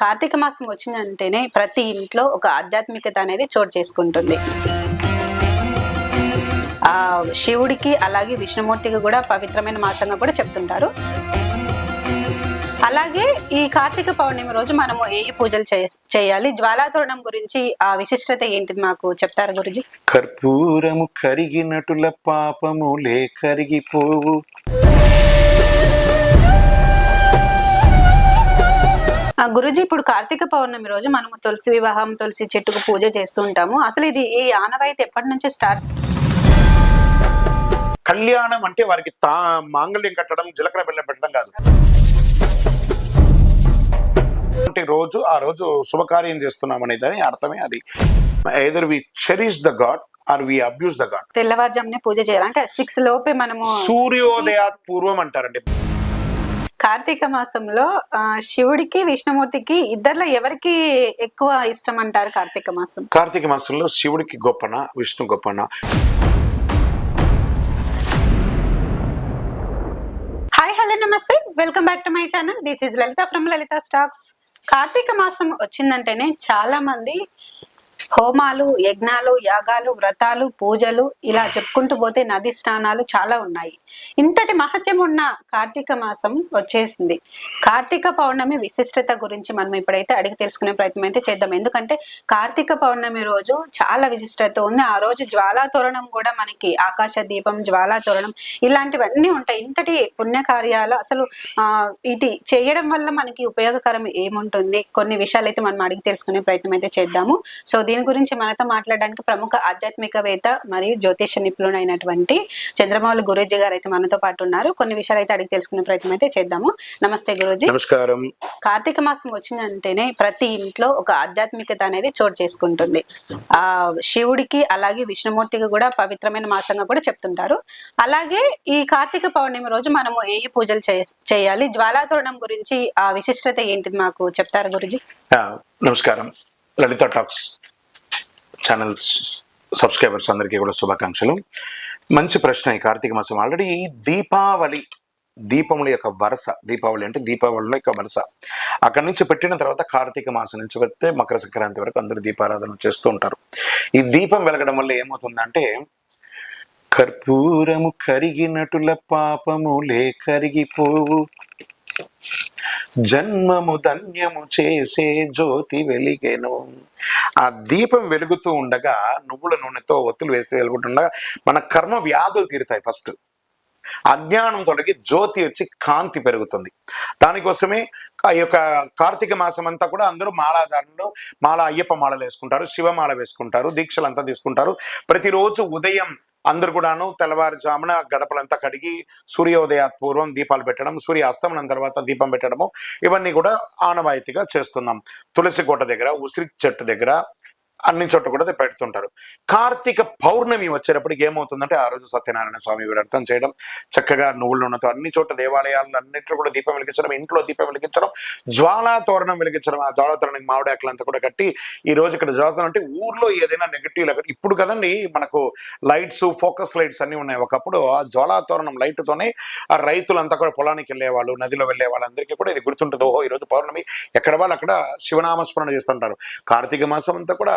కార్తీక మాసం వచ్చిందంటేనే ప్రతి ఇంట్లో ఒక ఆధ్యాత్మికత అనేది చోటు చేసుకుంటుంది. ఆ శివుడికి అలాగే విష్ణుమూర్తికి కూడా పవిత్రమైన మాసంగా కూడా చెప్తుంటారు. అలాగే ఈ కార్తీక పౌర్ణమి రోజు మనము ఏ పూజలు చేయాలి? జ్వాలాతోరణం గురించి ఆ విశిష్టత ఏంటిది మాకు చెప్తారా గురుజీ? కర్పూరము కరిగినటుల పాపములే కరిగిపోవు. గురుజీ ఇప్పుడు కార్తీక పౌర్ణమి రోజు మనము తులసి వివాహం తులసి చెట్టుకు పూజ చేస్తూ ఉంటాము. అసలు ఇది ఈ ఆనవాయితీ ఎప్పటి నుంచి స్టార్ట్? కళ్యాణం అంటే వారికి తా మాంగళ్యం కట్టడం జీలకర్ర బెల్లం పెట్టడం కాదు. అంటే రోజు ఆ రోజు శుభకార్యం చేస్తున్నాం అనేది దాని అర్థమే అది. Either we cherish the god or we abuse the god తెల్లవారుజామునే పూజ చేయాలి. అంటే సిక్స్ లోపే మనము సూర్యోదయాత్ పూర్వం అంటారండి. కార్తీక మాసంలో శివుడికి విష్ణుమూర్తికి ఇద్దర్లో ఎవరికి ఎక్కువ ఇష్టం అంటారు కార్తీక మాసం? కార్తీక మాసంలో శివుడికి గొప్పన విష్ణు గొప్పన. హాయ్ హలో నమస్తే. Welcome back to my channel. This is Lalitha from Lalitha stocks. Karthika మాసం వచ్చిందంటేనే చాలా మంది హోమాలు యజ్ఞాలు యాగాలు వ్రతాలు పూజలు ఇలా చెప్పుకుంటూ పోతే నది స్నానాలు చాలా ఉన్నాయి. ఇంతటి మహత్యం ఉన్న కార్తీక మాసం వచ్చేసింది. కార్తీక పౌర్ణమి విశిష్టత గురించి మనం ఇప్పుడైతే అడిగి తెలుసుకునే ప్రయత్నం అయితే చేద్దాం. ఎందుకంటే కార్తీక పౌర్ణమి రోజు చాలా విశిష్టత ఉంది. ఆ రోజు జ్వాలా తోరణం కూడా మనకి ఆకాశ దీపం జ్వాలా తోరణం ఇలాంటివన్నీ ఉంటాయి. ఇంతటి పుణ్యకార్యాలు అసలు ఆ ఇది చేయడం వల్ల మనకి ఉపయోగకరం ఏముంటుంది? కొన్ని విషయాలు అయితే మనం అడిగి తెలుసుకునే ప్రయత్నం అయితే చేద్దాము. సో దీని గురించి మనతో మాట్లాడడానికి ప్రముఖ ఆధ్యాత్మికవేత్త మరియు జ్యోతిష నిపుణుడైనటువంటి చంద్రమౌళి గురూజీ గారు అయితే మనతో పాటు ఉన్నారు. కొన్ని విషయాలు అయితే అడిగి తెలుసుకునే ప్రయత్నం అయితే చేద్దాము. నమస్తే గురూజీ. నమస్కారం. కార్తీక మాసం వచ్చిందంటేనే ప్రతి ఇంట్లో ఒక ఆధ్యాత్మికత అనేది చోటు చేసుకుంటుంది. ఆ శివుడికి అలాగే విష్ణుమూర్తికి కూడా పవిత్రమైన మాసంగా కూడా చెప్తుంటారు. అలాగే ఈ కార్తీక పౌర్ణమి రోజు మనము ఏ పూజలు చేయ- చేయాలి? జ్వాలాతోరణం గురించి ఆ విశిష్టత ఏంటిది మాకు చెప్తారా గురుజీ? నమస్కారం. లలిత టాక్స్. ఛానల్స్ సబ్స్క్రైబర్స్ అందరికీ కూడా శుభాకాంక్షలు. మంచి ప్రశ్న ఈ కార్తీక మాసం. ఆల్రెడీ దీపావళి దీపముల యొక్క వరుస దీపావళి అంటే దీపావళిలో యొక్క వరుస. అక్కడి నుంచి పెట్టిన తర్వాత కార్తీక మాసం నుంచి పెడితే మకర సంక్రాంతి వరకు అందరూ దీపారాధన చేస్తూ ఉంటారు. ఈ దీపం వెలగడం వల్ల ఏమవుతుందంటే కర్పూరము కరిగినటుల పాపములే కరిగిపోవు. జన్మము ధన్యము చేసే జ్యోతి వెలిగెను. ఆ దీపం వెలుగుతూ ఉండగా నువ్వుల నూనెతో ఒత్తులు వేసి వెలుగుతుండగా మన కర్మ వ్యాధులు తీరుతాయి ఫస్ట్ అజ్ఞానం తొలగి జ్యోతి వచ్చి కాంతి పెరుగుతుంది. దానికోసమే ఆ యొక్క కార్తీక మాసం అంతా కూడా అందరూ మాలాధారణలో మాల అయ్యప్ప మాలలు వేసుకుంటారు శివమాల వేసుకుంటారు దీక్షలంతా తీసుకుంటారు. ప్రతిరోజు ఉదయం అందరు కూడాను తెల్లవారుజామున గడపలంతా కడిగి సూర్యోదయ పూర్వం దీపాలు పెట్టడం సూర్య అస్తమనం తర్వాత దీపం పెట్టడము ఇవన్నీ కూడా ఆనవాయితీగా చేస్తున్నాం. తులసి కోట దగ్గర ఉసిరి చెట్టు దగ్గర అన్ని చోట్ల కూడా పెడుతుంటారు. కార్తీక పౌర్ణమి వచ్చేటప్పటికి ఏమవుతుందంటే ఆ రోజు సత్యనారాయణ స్వామి వ్రతం చేయడం చక్కగా నువ్వులు ఉన్నతో అన్ని చోట్ల దేవాలయాలను అన్నింటిలో కూడా దీపం వెలిగించడం ఇంట్లో దీపం వెలిగించడం జ్వాలా తోరణం వెలిగించడం ఆ జ్వాలా తోరణం మామిడాకులంతా కూడా కట్టి ఈ రోజు ఇక్కడ జ్వాలతోరణం అంటే ఊర్లో ఏదైనా నెగిటివ్ ఇప్పుడు కదండి మనకు లైట్స్ ఫోకస్ లైట్స్ అన్ని ఉన్నాయి. ఒకప్పుడు ఆ జ్వాలా తోరణం లైట్ తోనే ఆ రైతులంతా కూడా పొలానికి వెళ్ళేవాళ్ళు నదిలో వెళ్ళే వాళ్ళందరికీ కూడా ఇది గుర్తుంటుంది. ఓహో ఈ రోజు పౌర్ణమి ఎక్కడ వాళ్ళు అక్కడ శివనామస్మరణ చేస్తుంటారు. కార్తీక మాసం అంతా కూడా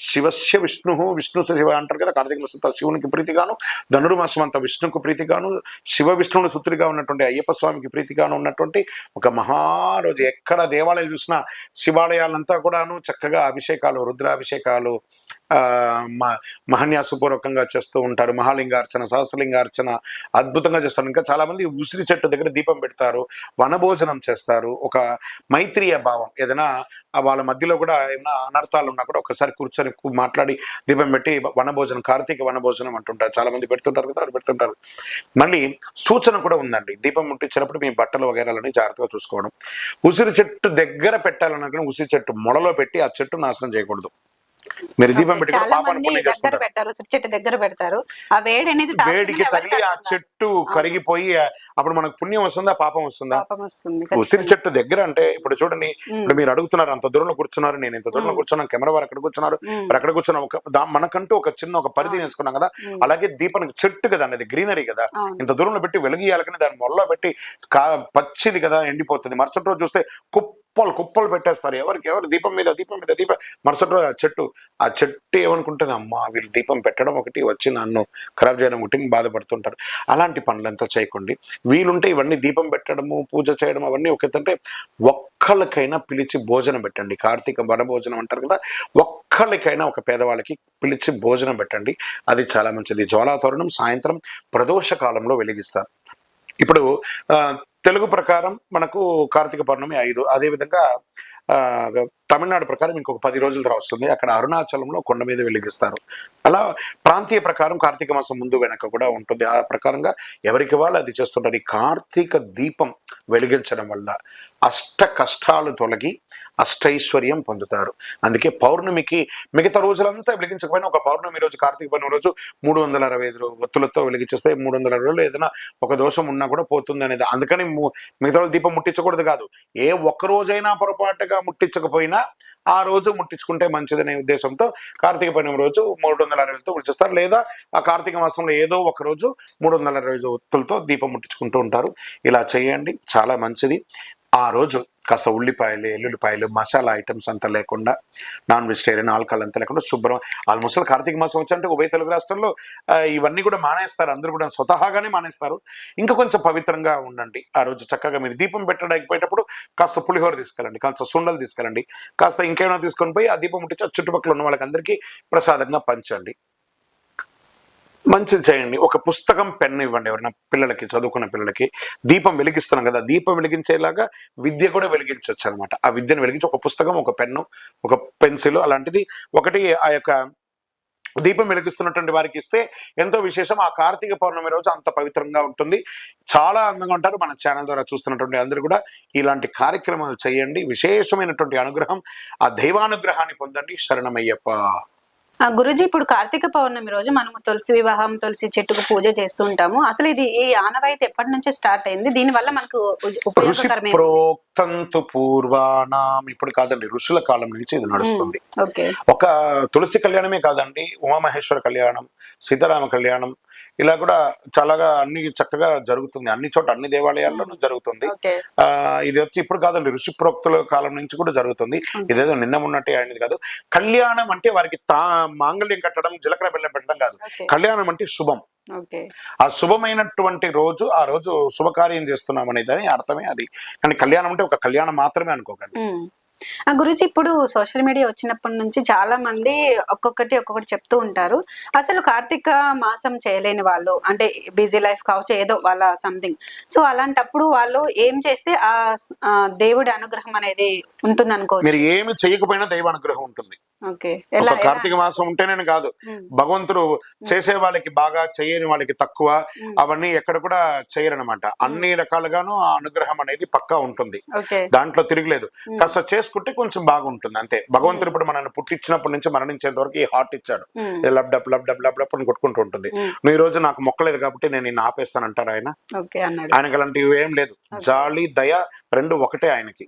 శివస్య విష్ణు విష్ణు శివ అంటారు కదా కార్తీక మాసం శివునికి ప్రీతిగాను ధనుర్మాసం అంతా విష్ణుకు ప్రీతిగాను శివ విష్ణువుని సుతుడిగా ఉన్నటువంటి అయ్యప్ప స్వామికి ప్రీతిగాను ఉన్నటువంటి ఒక మహారోజు. ఎక్కడ దేవాలయాలు చూసినా శివాలయాలంతా కూడాను చక్కగా అభిషేకాలు రుద్రాభిషేకాలు ఆ మ- మహన్యాసపూర్వకంగా చేస్తూ ఉంటారు. మహాలింగార్చన సహస్రలింగార్చన అద్భుతంగా చేస్తారు. ఇంకా చాలా మంది ఉసిరి చెట్టు దగ్గర దీపం పెడతారు వనభోజనం చేస్తారు. ఒక మైత్రీయ భావం. ఏదైనా వాళ్ళ మధ్యలో కూడా ఏమైనా అనర్థాలు ఉన్నా కూడా ఒకసారి కూర్చొని గారికి మాట్లాడి దీపం పెట్టి వనభోజనం కార్తీక వనభోజనం అంటుంటారు. చాలా మంది పెడుతుంటారు కదా అక్కడ పెడుతుంటారు. మళ్ళీ సూచన కూడా ఉందండి. దీపం ముట్టించినప్పుడు మీ బట్టలు వగేరాలని జాగ్రత్తగా చూసుకోవడం. ఉసిరి చెట్టు దగ్గర పెట్టాలనుకుని ఉసిరి చెట్టు మొడలో పెట్టి ఆ చెట్టు నాశనం చేయకూడదు. మీరు దీపం పెట్టి కూడా చాలా పాపాన్ని మంది పుణ్యం దగ్గర పెడతారు చెట్టు దగ్గర పెడతారు. ఆ వేడి అనేది వేడికి తగిలి ఆ. చెట్టు కరిగిపోయి అప్పుడు మనకు పుణ్యం వస్తుందా పాపం వస్తుందా? ఉసిరి చెట్టు దగ్గర అంటే ఇప్పుడు చూడండి ఇప్పుడు మీరు అడుగుతున్నారు అంత దూరంలో కూర్చున్నారు నేను ఇంత దూరంలో కూర్చున్నాను కెమెరా వారు అక్కడ కూర్చున్నారు మరి అక్కడ కూర్చున్నాం ఒక మనకంటూ ఒక చిన్న ఒక పరిధి వేసుకున్నాం కదా అలాగే దీపానికి చెట్టు కదా అనేది గ్రీనరీ కదా. ఇంత దూరంలో పెట్టి వెలిగియాలకని దాని మొల్ల పెట్టి పచ్చిది కదా ఎండిపోతుంది. మరుసటి రోజు చూస్తే కుప్ప కుప్పలు కుప్పలు పెట్టేస్తారు. ఎవరికి? ఎవరు? దీపం మీద దీపం మీద దీపం. మరుసటి రోజు ఆ చెట్టు ఆ చెట్టు ఏమనుకుంటుంది? అమ్మ వీళ్ళు దీపం పెట్టడం ఒకటి వచ్చి నన్ను ఖరాబ్ చేయడం ఒకటి బాధపడుతుంటారు. అలాంటి పనులంతా చేయకండి. వీలుంటే ఇవన్నీ దీపం పెట్టడము పూజ చేయడం అవన్నీ ఒకటంటే ఒక్కళ్ళకైనా పిలిచి భోజనం పెట్టండి. కార్తీక వన భోజనం అంటారు కదా ఒక్కళ్ళకైనా ఒక పేదవాళ్ళకి పిలిచి భోజనం పెట్టండి. అది చాలా మంచిది. జ్వాలాతోరణం సాయంత్రం ప్రదోష కాలంలో వెలిగిస్తారు. ఇప్పుడు ఆ, తెలుగు ప్రకారం మనకు కార్తీక పౌర్ణమి ఐదు. అదేవిధంగా ఆ, తమిళనాడు ప్రకారం ఇంకొక పది రోజుల తర్వాత వస్తుంది. అక్కడ అరుణాచలంలో కొండ మీద వెలిగిస్తారు. అలా ప్రాంతీయ ప్రకారం కార్తీక మాసం ముందు వెనక కూడా ఉంటుంది. ఆ ప్రకారంగా ఎవరికి వాళ్ళు అది చేస్తుంటారు? ఈ కార్తీక దీపం వెలిగించడం వల్ల. అష్ట కష్టాలు తొలగి అష్టైశ్వర్యం పొందుతారు. అందుకే పౌర్ణమికి మిగతా రోజులంతా వెలిగించకపోయినా ఒక పౌర్ణమి రోజు కార్తీక పౌర్ణమి రోజు మూడు వందల అరవై ఐదు ఒత్తులతో వెలిగించేస్తే మూడు వందల అరవై రోజులు ఏదైనా ఒక దోషం ఉన్నా కూడా పోతుంది అనేది. అందుకని మిగతా రోజు దీపం ముట్టించకూడదు కాదు. ఏ ఒక్క రోజైనా పొరపాటుగా ముట్టించకపోయినా ఆ రోజు ముట్టించుకుంటే మంచిదనే ఉద్దేశంతో కార్తీక పౌర్ణమి రోజు మూడు వందల అరవైతో ముట్టిస్తారు లేదా ఆ కార్తీక మాసంలో ఏదో ఒక రోజు మూడు వందల అరవై ఐదు ఒత్తులతో దీపం ముట్టించుకుంటూ ఉంటారు. ఇలా చేయండి. చాలా మంచిది. ఆ రోజు కాస్త ఉల్లిపాయలు ఎల్లుల్లిపాయలు మసాలా ఐటమ్స్ అంతా లేకుండా నాన్ వెజిటేరియన్ ఆల్కహాల్ అంతా లేకుండా శుభ్రం ఆల్మోస్ట్ కార్తీక మాసం వచ్చంటే ఉభయ తెలుగు రాష్ట్రంలో ఇవన్నీ కూడా మానేస్తారు. అందరూ కూడా స్వతహాగానే మానేస్తారు. ఇంకా కొంచెం పవిత్రంగా ఉండండి. ఆ రోజు చక్కగా మీరు దీపం పెట్టడానికి పోయేటప్పుడు కాస్త పులిహోర తీసుకెళ్ళండి కాస్త సుండలు తీసుకెళ్ళండి కాస్త ఇంకేమైనా తీసుకొని పోయి ఆ దీపం ఉంటే చుట్టుపక్కల ఉన్న వాళ్ళకి అందరికీ ప్రసాదంగా పంచండి. మంచిది చేయండి. ఒక పుస్తకం పెన్ను ఇవ్వండి ఎవరైనా పిల్లలకి చదువుకున్న పిల్లలకి. దీపం వెలిగిస్తున్నాం కదా దీపం వెలిగించేలాగా విద్య కూడా వెలిగించవచ్చు అనమాట ఆ విద్యను వెలిగించి ఒక పుస్తకం ఒక పెన్ను ఒక పెన్సిల్ అలాంటిది ఒకటి ఆ యొక్క దీపం వెలిగిస్తున్నటువంటి వారికి ఇస్తే ఎంతో విశేషం. ఆ కార్తీక పౌర్ణమి రోజు అంత పవిత్రంగా ఉంటుంది. చాలా అందంగా ఉంటారు. మన ఛానల్ ద్వారా చూస్తున్నటువంటి అందరూ కూడా ఇలాంటి కార్యక్రమాలు చేయండి. విశేషమైనటువంటి అనుగ్రహం. ఆ దైవానుగ్రహాన్ని పొందండి. శరణమయ్యప్ప. గురుజీ ఇప్పుడు కార్తీక పౌర్ణమి రోజు మనము తులసి వివాహం తులసి చెట్టుకు పూజ చేస్తూ ఉంటాము. అసలు ఇది ఈ ఆనవాయితీ ఎప్పటి నుంచి స్టార్ట్ అయింది. దీని వల్ల మనకు ఉపయోగకరమే ప్రోక్తంతు పూర్వాణం ఇప్పుడు కాదండి ఋషుల కాలం నుంచి ఇది నడుస్తుంది. ఒక తులసి కళ్యాణమే కాదండి ఉమామహేశ్వర కళ్యాణం సీతారామ కళ్యాణం ఇలా కూడా చాలాగా అన్ని చక్కగా జరుగుతుంది. అన్ని చోట అన్ని దేవాలయాల్లోనూ జరుగుతుంది. ఇది వచ్చి ఇప్పుడు కాదండి ఋషి ప్రోక్తుల కాలం నుంచి కూడా జరుగుతుంది. ఇదేదో నిన్న ఉన్నట్టే అనేది కాదు. కళ్యాణం అంటే వారికి తా మాంగళ్యం కట్టడం జీలకర్ర బెల్లం పెట్టడం కాదు. కళ్యాణం అంటే శుభం. ఆ శుభమైనటువంటి రోజు ఆ రోజు శుభకార్యం చేస్తున్నాం అనేది అర్థమే అది. కానీ కళ్యాణం అంటే ఒక కళ్యాణం మాత్రమే అనుకోకండి. ఆ గురించి ఇప్పుడు సోషల్ మీడియా వచ్చినప్పటి నుంచి చాలా మంది ఒక్కొక్కటి ఒక్కొక్కటి చెప్తూ ఉంటారు. అసలు కార్తీక మాసం చేయలేని వాళ్ళు అంటే బిజీ లైఫ్ కావచ్చు ఏదో వాళ్ళ సంథింగ్. సో అలాంటప్పుడు వాళ్ళు ఏం చేస్తే ఆ దేవుడి అనుగ్రహం అనేది ఉంటుంది అనుకోవచ్చు మీరు ఏమి చేయకపోయినా దైవ అనుగ్రహం ఉంటుంది. ఒక? కార్తీక మాసం ఉంటేనే కాదు. భగవంతుడు చేసే వాళ్ళకి బాగా చేయని వాళ్ళకి తక్కువ. అవన్నీ ఎక్కడ కూడా చేయరనమాట అన్ని రకాలుగాను ఆ అనుగ్రహం అనేది పక్కా ఉంటుంది. దాంట్లో తిరగలేదు. కాస్త చేసుకుంటే కొంచెం బాగుంటుంది అంతే. భగవంతుడు ఇప్పుడు మనల్ని పుట్టించినప్పటి నుంచి మరణించేంత వరకు ఈ హార్ట్ ఇచ్చాడు. Lub dub lub dub lub dub అని కొట్టుకుంటూ ఉంటుంది. నువ్వు ఈ రోజు నాకు మొక్కలేదు కాబట్టి నేను నిన్ను ఆపేస్తాను అంటారు ఆయన ఆయనకి అలాంటివి ఏం లేదు. జాలి దయ రెండు ఒకటే ఆయనకి.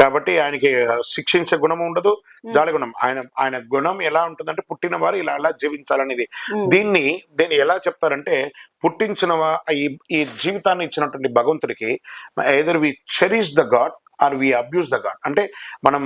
కాబట్టి ఆయనకి శిక్షించే గుణం ఉండదు జాలి గుణం. ఆయన ఆయన గుణం ఎలా ఉంటుందంటే పుట్టిన వారు ఇలా అలా జీవించాలనేది. దీన్ని దీన్ని ఎలా చెప్తారంటే పుట్టించిన ఈ జీవితాన్ని ఇచ్చినటువంటి భగవంతుడికి either we cherish the god or we abuse the god అంటే మనం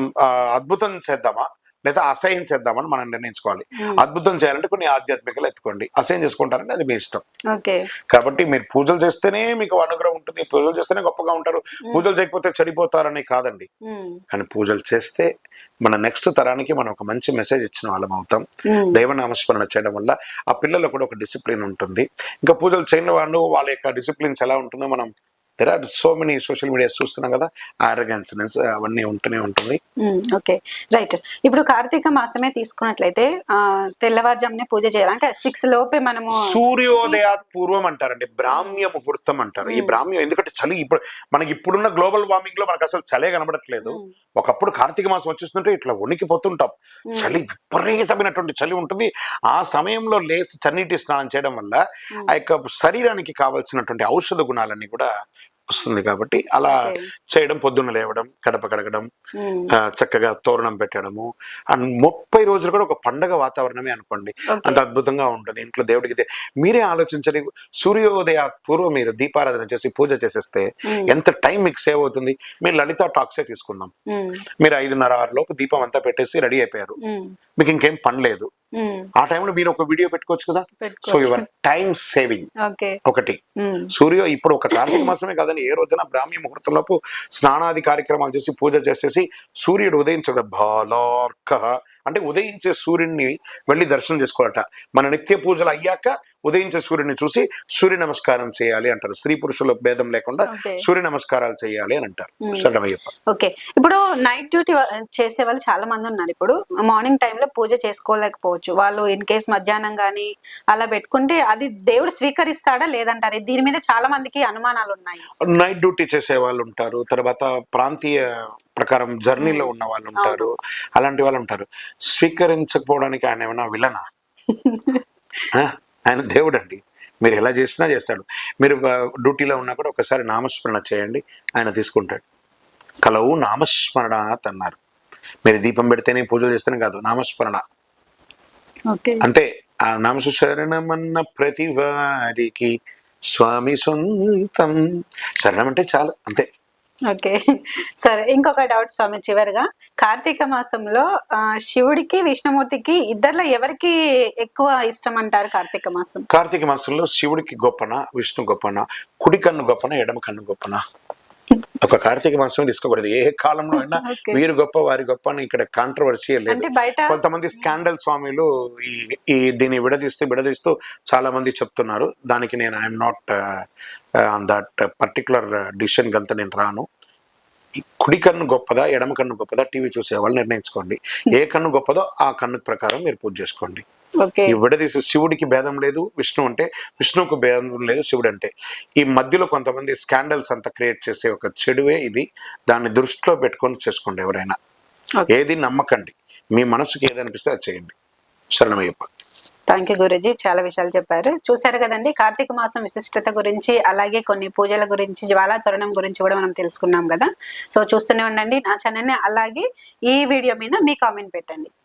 అద్భుతం చేద్దామా? లేదా అసహ్యం చేద్దామని మనం నిర్ణయించుకోవాలి. ఉమ్. అద్భుతం చేయాలంటే కొన్ని ఆధ్యాత్మికలు ఎత్తుకోండి. అసహ్యం చేసుకుంటారంటే అది మీ ఇష్టం. ఓకే. కాబట్టి మీరు పూజలు చేస్తేనే మీకు అనుగ్రహం ఉంటుంది. పూజలు చేస్తేనే గొప్పగా ఉంటారు. పూజలు చేయకపోతే చెడిపోతారని కాదండి. ఉమ్. కానీ పూజలు చేస్తే మన నెక్స్ట్ తరానికి మనం ఒక మంచి మెసేజ్ ఇచ్చిన వాళ్ళం అవుతాం. దైవనామస్మరణ చేయడం వల్ల ఆ పిల్లలకు కూడా ఒక డిసిప్లిన్ ఉంటుంది. ఇంకా పూజలు చేయని వాళ్ళు వాళ్ళ యొక్క డిసిప్లిన్స్ ఎలా ఉంటుందో మనం there are so many social media చూస్తున్నాం కదా ఆరగెన్స్నెస్ అవన్నీ ఉంటూనే ఉంటుంది. ఓకే రైట్ ఇప్పుడు కార్తీక మాసమే తీసుకున్నట్లయితే తెల్లవారుజామునే పూజ చేయాలి? అంటే సిక్స్ లోపే మనము సూర్యోదయాత్ పూర్వం అంటారండి బ్రాహ్మ్య ముహూర్తం అంటారు. ఈ బ్రాహ్మ్యం ఎందుకంటే చలి ఇప్పుడు మనకి ఇప్పుడున్న గ్లోబల్ వార్మింగ్లో మనకు అసలు చలే కనబడట్లేదు. ఉమ్, ఒకప్పుడు కార్తీక మాసం వచ్చేస్తుంటే ఇట్లా వణికిపోతుంటాం. చలి విపరీతమైనటువంటి చలి ఉంటుంది. ఆ సమయంలో లేచి చన్నీటి స్నానం చేయడం వల్ల ఆ యొక్క శరీరానికి కావాల్సినటువంటి ఔషధ గుణాలన్నీ కూడా వస్తుంది కాబట్టి అలా. చేయడం పొద్దున్న లేవడం గడప కడగడం చక్కగా తోరణం పెట్టడము. అండ్ ముప్పై రోజులు కూడా ఒక పండగ వాతావరణమే అనుకోండి. అంత అద్భుతంగా ఉంటుంది. ఇంట్లో దేవుడికి మీరే ఆలోచించండి సూర్యోదయ పూర్వం మీరు దీపారాధన చేసి పూజ చేసేస్తే ఎంత టైం మీకు సేవ్ అవుతుంది? మీరు లలిత టాక్సే తీసుకుందాం. మీరు ఐదున్నర ఆరు లోపు దీపం అంతా పెట్టేసి రెడీ అయిపోయారు. మీకు ఇంకేం పని లేదు. ఆ టైంలో మీరు ఒక వీడియో పెట్టుకోవచ్చు కదా? సో. యువర్ టైం సేవింగ్ ఒకటి. సూర్య ఇప్పుడు ఒక కార్తీక మాసమే కాదని ఏ రోజున బ్రాహ్మీ ముహూర్తంలోపు స్నానాది కార్యక్రమాలు చేసి పూజ చేసేసి సూర్యుడు ఉదయించడం. బాలార్క అంటే ఉదయించే సూర్యుడిని వెళ్ళి దర్శనం చేసుకోవాలట. మన నిత్య పూజలు అయ్యాక ఉదయించే సూర్యుడిని చూసి సూర్య నమస్కారం చేయాలి అంటారు. స్త్రీ పురుషుల భేదం లేకుండా. సూర్య నమస్కారాలు చేయాలి అని అంటారు. ఓకే. ఇప్పుడు నైట్ డ్యూటీ చేసే వాళ్ళు చాలా మంది ఉన్నారు ఇప్పుడు. మార్నింగ్ టైంలో పూజ చేసుకోలేకపోవచ్చు. వాళ్ళు ఇన్ కేస్ మధ్యాహ్నం కానీ అలా పెట్టుకుంటే అది దేవుడు స్వీకరిస్తాడా లేదంటారు? దీని మీద చాలా మందికి అనుమానాలు ఉన్నాయి నైట్ డ్యూటీ చేసే వాళ్ళు ఉంటారు. తర్వాత ప్రాంతీయ ప్రకారం జర్నీలో ఉన్న వాళ్ళు ఉంటారు అలాంటి వాళ్ళు ఉంటారు స్వీకరించకపోవడానికి ఆయన ఏమైనా విలనా? ఆ? ఆయన దేవుడు అండి మీరు ఎలా చేసినా చేస్తాడు. మీరు డ్యూటీలో ఉన్నా కూడా ఒకసారి నామస్మరణ చేయండి ఆయన తీసుకుంటాడు. కలవు నామస్మరణ అన్నారు. మీరు దీపం పెడితేనే పూజలు చేస్తేనే కాదు నామస్మరణ. అంతే. ఆ నామసు శరణమన్న ప్రతి వారికి స్వామి సొంతం. శరణం అంటే చాలు అంతే. ఓకే. సరే ఇంకొక డౌట్ స్వామి చివరిగా. కార్తీక మాసంలో ఆ, శివుడికి విష్ణుమూర్తికి ఇద్దర్లో ఎవరికి ఎక్కువ ఇష్టం అంటారు కార్తీక మాసం? కార్తీక మాసంలో శివుడికి గొప్పన విష్ణు గొప్పన కుడి కన్ను గొప్పన ఎడమ కన్ను గొప్పన? ఒక కార్తీక మాసం తీసుకోకూడదు. ఏ కాలంలో అయినా. వీరు గొప్ప వారి గొప్ప అని ఇక్కడ కాంట్రవర్సీ లేదు. కొంతమంది స్కాండల్ స్వామిలు ఈ ఈ దీన్ని విడదీస్తూ విడదీస్తూ చాలా మంది చెప్తున్నారు. దానికి నేను I'm not on that particular decision కంతా నేను రాను. ఈ కుడి కన్ను గొప్పదా ఎడమ కన్ను గొప్పదా టీవీ చూసే వాళ్ళు నిర్ణయించుకోండి. ఏ కన్ను గొప్పదో ఆ కన్ను ప్రకారం మీరు పూజ చేసుకోండి. ఈ విడదీసి శివుడికి భేదం లేదు విష్ణు అంటే విష్ణువుకు భేదం లేదు శివుడు అంటే ఈ మధ్యలో కొంతమంది స్కాండల్స్ అంతా క్రియేట్ చేసే ఒక చెడువే ఇది. దాన్ని దృష్టిలో పెట్టుకొని చేసుకోండి ఎవరైనా. ఏది నమ్మకండి. మీ మనసుకి ఏది అనిపిస్తే అది చేయండి. శరణమయ్యప్ప. థ్యాంక్ యూ గురుజీ. చాలా విషయాలు చెప్పారు. చూశారు కదండి కార్తీక మాసం విశిష్టత గురించి అలాగే కొన్ని పూజల గురించి జ్వాలా తరుణం గురించి కూడా మనం తెలుసుకున్నాం కదా. సో చూస్తూనే ఉండండి నా ఛానల్ని అలాగే ఈ వీడియో మీద మీ కామెంట్ పెట్టండి.